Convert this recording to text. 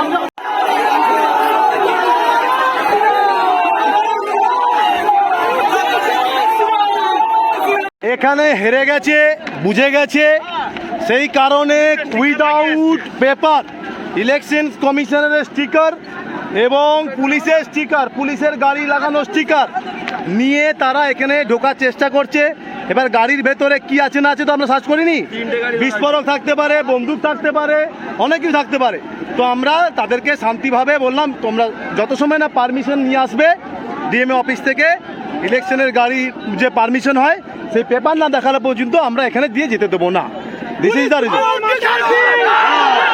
আমরা এখানে হেরে গেছে, বুঝে গেছে। সেই কারণে উইদাউট পেপার ইলেকশন কমিশনারের স্টিকার এবং পুলিশের স্টিকার পুলিশের গাড়ি লাগানো স্টিকার নিয়ে তারা এখানে ঢোকার চেষ্টা করছে। এবার গাড়ির ভেতরে কি আছে না আছে তো আমরা সার্চ করিনি। বিস্ফোরক থাকতে পারে, বন্দুক থাকতে পারে, অনেক কিছু থাকতে পারে। তো আমরা তাদেরকে শান্তিভাবে বললাম, তোমরা যত সময় না পারমিশন নিয়ে আসবে ডিএমএ অফিস থেকে ইলেকশনের গাড়ি যে পারমিশন হয় সেই পেপার না দেখানো পর্যন্ত আমরা এখানে দিয়ে যেতে দেবো না। This is the reason